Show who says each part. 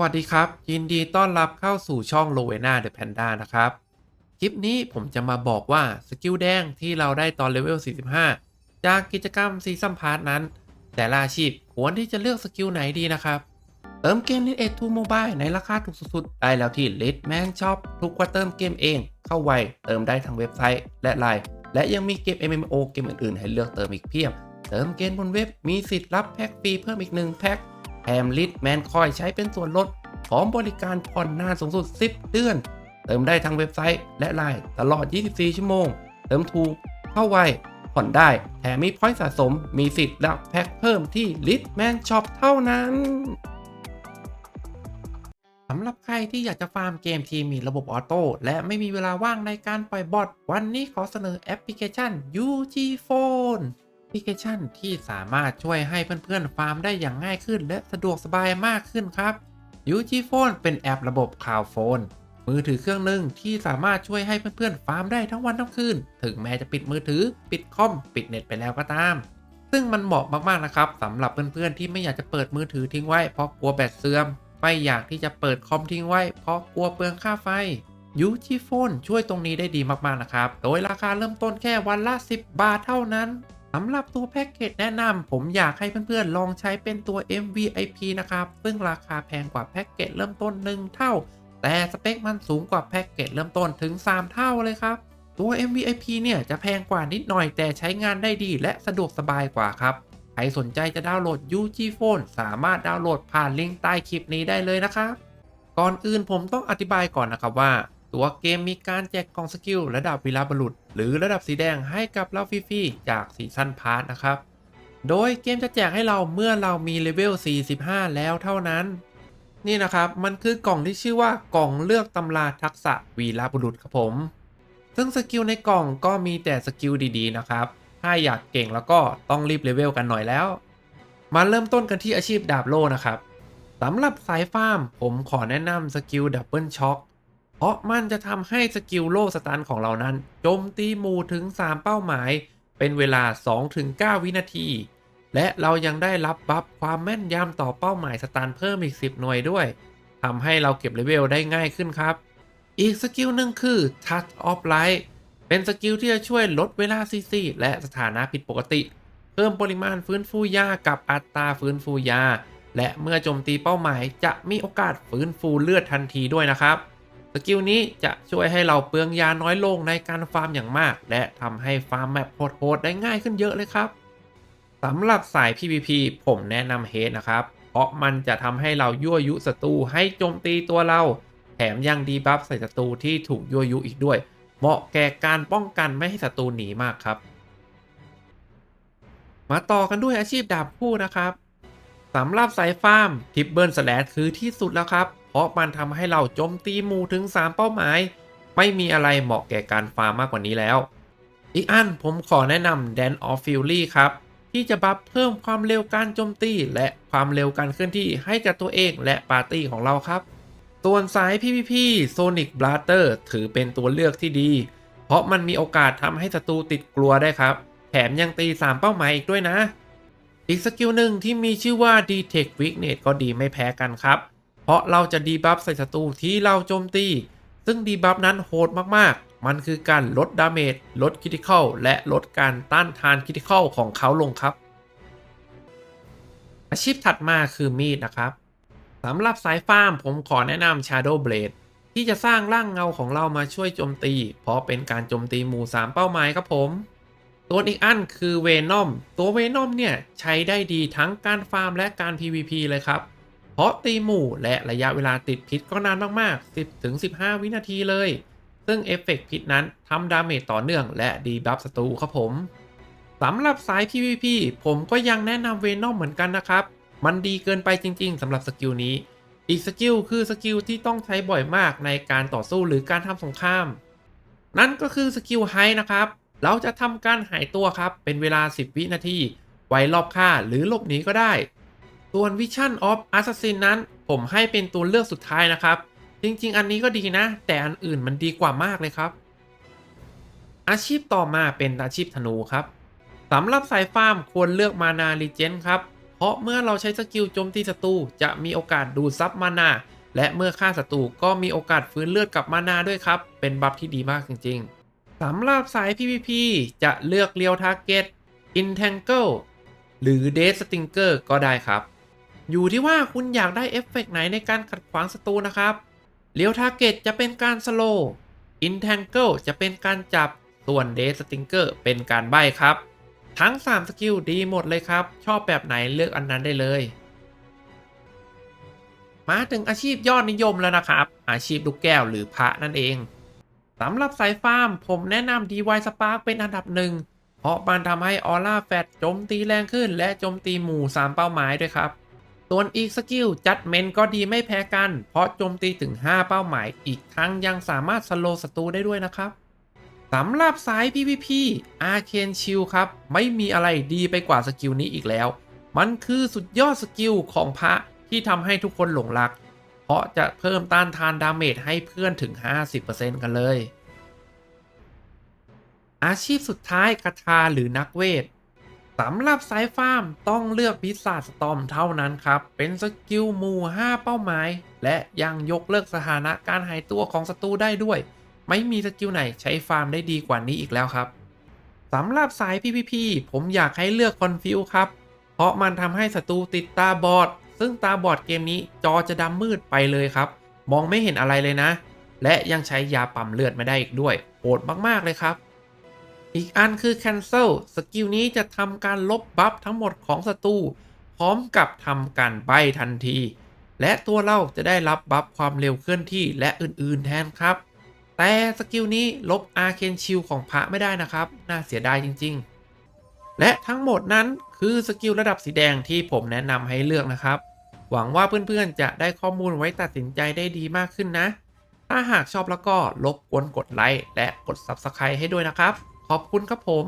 Speaker 1: วัสดีครับ ยินดีต้อนรับเข้าสู่ช่อง l o w e n a the Panda นะครับ คลิปนี้ผมจะมาบอกว่า สกิลแดงที่เราได้ตอนเลเวล 45 จากกิจกรรมซีซัมพาร์ทนั้น แต่ละอาชีพควรที่จะเลือกสกิลไหนดีนะครับ เติมเกม Lit 8 2 Mobile ในราคาถูกสุดๆ ได้แล้วที่ Lit Man Shop ทุกว่าเติมเกมเอง เข้าไว เติมได้ทั้งเว็บไซต์และไลน์และยังมีเกม MMO เกมอื่นๆ ให้เลือกเติมอีกเพียบ เติมเกมบนเว็บมีสิทธิ์รับแพ็กฟรีเพิ่มอีก1แพ็ก แถมลิทแมนคอยใช้เป็นส่วนลดพร้อมบริการผ่อนนานสูงสุด 10 เดือน เติมได้ทั้งเว็บไซต์และไลน์ตลอด 24 ชั่วโมง เติมถูก เข้าไว ผ่อนได้ แถมมีพอยต์สะสม มีสิทธิ์รับแพ็คเพิ่มที่ l i t m a n Shop เท่านั้นสำหรับใครที่อยากจะฟาร์มเกมที่มีระบบออโต้และไม่มีเวลาว่างในการปล่อยบอทวันนี้ขอเสนอแอปพลิเคชัน UG Phone พลิเคชันที่สามารถช่วยให้เพื่อนๆ ฟาร์มได้อย่างง่ายขึ้น และสะดวกสบายมากขึ้นครับ UG Phone เป็นแอประบบคลาวโฟนมือถือเครื่องหนึ่งที่สามารถช่วยให้เพื่อนๆ ฟาร์มได้ทั้งวันทั้งคืน ถึงแม้จะปิดมือถือ ปิดคอม ปิดเน็ตไปแล้วก็ตาม ซึ่งมันเหมาะมากๆ นะครับสำหรับเพื่อนๆ ที่ไม่อยากจะเปิดมือถือทิ้งไว้เพราะกลัวแบตเสื่อม ไม่อยากที่จะเปิดคอมทิ้งไว้เพราะกลัวเปลืองค่าไฟ u g p h o n e ช่วยตรงนี้ได้ดีมากๆ นะครับ โดยราคาเริ่มต้นแค่วันละ 10 บาทเท่านั้น สำหรับตัวแพ็กเกจแนะนำผมอยากให้เพื่อนๆ ลองใช้เป็นตัว MVIP นะครับ ซึ่งราคาแพงกว่าแพ็กเกจเริ่มต้น 1 เท่า แต่สเปคมันสูงกว่าแพ็กเกจเริ่มต้นถึง 3 เท่าเลยครับ ตัว MVIP เนี่ยจะแพงกว่านิดหน่อยแต่ใช้งานได้ดีและสะดวกสบายกว่าครับ ใครสนใจจะดาวน์โหลด UG Phone สามารถดาวน์โหลดผ่านลิงก์ใต้คลิปนี้ได้เลยนะครับ ก่อนอื่นผมต้องอธิบายก่อนนะครับว่า ตัวเกมมีการแจกกล่องสกิลระดับวีรบุรุษ หรือระดับสีแดงให้กับเราฟรีๆจากซีซั่นพาร์ทนะครับ โดยเกมจะแจกให้เราเมื่อเรามีเลเวล 45 แล้วเท่านั้น นี่นะครับมันคือกล่องที่ชื่อว่ากล่องเลือกตำราทักษะวีรบุรุษครับผม ซึ่งสกิลในกล่องก็มีแต่สกิลดีๆนะครับ ถ้าอยากเก่งแล้วก็ต้องรีบเลเวลกันหน่อยแล้ว มาเริ่มต้นกันที่อาชีพดาบโล่นะครับสำหรับสายฟาร์มผมขอแนะนำสกิลดับเบิลช็อค เพราะมันจะทำให้สกิลโล่สตันของเรานั้นโจมตีหมู่ถึง 3 เป้าหมาย เป็นเวลา 2-9 วินาที และเรายังได้รับบัฟความแม่นยำต่อเป้าหมายสตันเพิ่มอีก 10 หน่วยด้วยทำให้เราเก็บเลเวลได้ง่ายขึ้นครับ อีกสกิลหนึ่งคือ Touch of Light เป็นสกิลที่จะช่วยลดเวลา CC และสถานะผิดปกติ เพิ่มปริมาณฟื้นฟูยากับอัตราฟื้นฟูยา และเมื่อโจมตีเป้าหมายจะมีโอกาสฟื้นฟูเลือดทันทีด้วยนะครับ สกิลนี้จะช่วยให้เราเปลืองยาน้อยลงในการฟาร์มอย่างมาก และทำให้ฟาร์มแมปโหดๆได้ง่ายขึ้นเยอะเลยครับสำหรับสาย PVP ผมแนะนำเฮดนะครับ เพราะมันจะทำให้เรายั่วยุศัตรูให้โจมตีตัวเรา แถมยังดีบัฟใส่ศัตรูที่ถูกยั่วยุอีกด้วย เหมาะแก่การป้องกันไม่ให้ศัตรูหนีมากครับ มาต่อกันด้วยอาชีพดาบคู่นะครับสำหรับสายฟาร์มทิปเบิลสแลดคือที่สุดแล้วครับ เพราะมันทำให้เราโจมตีหมู่ถึง 3 เป้าหมาย ไม่มีอะไรเหมาะแก่การฟาร์มมากกว่านี้แล้ว อีกอันผมขอแนะนำ Dan of Fury ครับ ที่จะบัฟเพิ่มความเร็วการโจมตี และความเร็วการเคลื่อนที่ให้กับตัวเองและปาร์ตี้ของเราครับส่วนสาย PVP Sonic Blaster ถือเป็นตัวเลือกที่ดี เพราะมันมีโอกาสทำให้ศัตรูติดกลัวได้ครับ แถมยังตี 3 เป้าหมายอีกด้วยนะ อีกสกิลหนึ่งที่มีชื่อว่า Detect Weakness ก็ดีไม่แพ้กันครับ เพราะเราจะดีบัฟใส่ศัตรูที่เราโจมตี ซึ่งดีบัฟนั้นโหดมากๆ มันคือการลดดาเมจ ลดคริติคอลและลดการต้านทานคริติคอลของเขาลงครับ อาชีพถัดมาคือมีดนะครับสำหรับสายฟาร์มผมขอแนะนำ Shadow Blade ที่จะสร้างร่างเงาของเรามาช่วยโจมตี เพราะเป็นการโจมตีหมู่ 3 เป้าหมายครับผม ตัวอีกอันคือ Venom ตัว Venom เนี่ย ใช้ได้ดีทั้งการฟาร์มและการ PVP เลยครับ เพราะตีหมู่และระยะเวลาติดพิษก็นานมากๆ 10-15 วินาทีเลย ซึ่งเอฟเฟกต์พิษนั้นทำดาเมจต่อเนื่องและดีบัฟศัตรูครับผมสำหรับสาย PVP ผมก็ยังแนะนำเวนอมเหมือนกันนะครับ มันดีเกินไปจริงๆสำหรับสกิลนี้ อีกสกิลคือสกิลที่ต้องใช้บ่อยมากในการต่อสู้หรือการทำสงคราม นั่นก็คือสกิลไฮนะครับ เราจะทำการหายตัวครับ เป็นเวลา 10 วินาที ไว้รอบฆ่าหรือหลบหนีก็ได้ ส่วน Vision of Assassin นั้น ผมให้เป็นตัวเลือกสุดท้ายนะครับ จริง ๆ อันนี้ก็ดีนะ แต่อันอื่นมันดีกว่ามากเลยครับ อาชีพต่อมาเป็นอาชีพธนูครับสำหรับสายฟาร์มควรเลือกมานาลีเจนครับ เพราะเมื่อเราใช้สกิลโจมตีศัตรูจะมีโอกาสดูดซับมานา และเมื่อฆ่าศัตรูก็มีโอกาสฟื้นเลือดกับมานาด้วยครับ เป็นบัฟที่ดีมากจริง ๆสำหรับสาย PVP จะเลือกเลียวทาร์เก็ต Entangle หรือ Death Stinger ก็ได้ครับ อยู่ที่ว่าคุณอยากได้เอฟเฟกต์ไหนในการขัดขวางศัตรูนะครับเลียวทาร์เก็ตจะเป็นการสโลว์ Entangle จะเป็นการจับ ส่วน Death Stinger เป็นการใบ้ครับ ทั้ง 3 สกิลดีหมดเลยครับ ชอบแบบไหนเลือกอันนั้นได้เลย มาถึงอาชีพยอดนิยมแล้วนะครับ อาชีพลูกแก้วหรือพระนั่นเองสำหรับสายฟาร์มผมแนะนำ DY Spark เป็นอันดับหนึ่งเพราะมันทำให้ออร่าแฟตโจมตีแรงขึ้น และโจมตีหมู่ 3 เป้าหมายด้วยครับ ส่วนอีกสกิลจัดเมนก็ดีไม่แพ้กัน เพราะโจมตีถึง 5 เป้าหมาย อีกทั้งยังสามารถสโลว์ศัตรูได้ด้วยนะครับสำหรับสาย PVP Arcane Shield ครับ ไม่มีอะไรดีไปกว่าสกิลนี้อีกแล้ว มันคือสุดยอดสกิลของพระที่ทำให้ทุกคนหลงรัก เพราะจะเพิ่มต้านทานดาเมจให้เพื่อนถึง 50%กันเลย อาชีพสุดท้ายคาถาหรือนักเวท สำหรับสายฟาร์มต้องเลือกพิศาสตอมเท่านั้นครับ เป็นสกิลหมู่5เป้าหมาย และยังยกเลิกสถานะการหายตัวของศัตรูได้ด้วย ไม่มีสกิลไหนใช้ฟาร์มได้ดีกว่านี้อีกแล้วครับสำหรับสาย PVP ผมอยากให้เลือกคอนฟิวครับ เพราะมันทำให้ศัตรูติดตาบอด ซึ่งตาบอดเกมนี้จอจะดำมืดไปเลยครับ มองไม่เห็นอะไรเลยนะ และยังใช้ยาปั๊มเลือดไม่ได้อีกด้วยโหดมากๆเลยครับ อีกอันคือ Cancel สกิลนี้จะทำการลบบัฟทั้งหมดของศัตรูพร้อมกับทำการใบทันที และตัวเราจะได้รับบัฟความเร็วเคลื่อนที่และอื่นๆแทนครับ แต่สกิลนี้ลบอาเคนชิลของพระไม่ได้นะครับ น่าเสียดายจริง ๆ และทั้งหมดนั้นคือสกิลระดับสีแดงที่ผมแนะนำให้เลือกนะครับ หวังว่าเพื่อนๆจะได้ข้อมูลไว้ตัดสินใจได้ดีมากขึ้นนะ ถ้าหากชอบแล้วก็รบกวนกดไลค์และกด Subscribe ให้ด้วยนะครับ ขอบคุณครับผม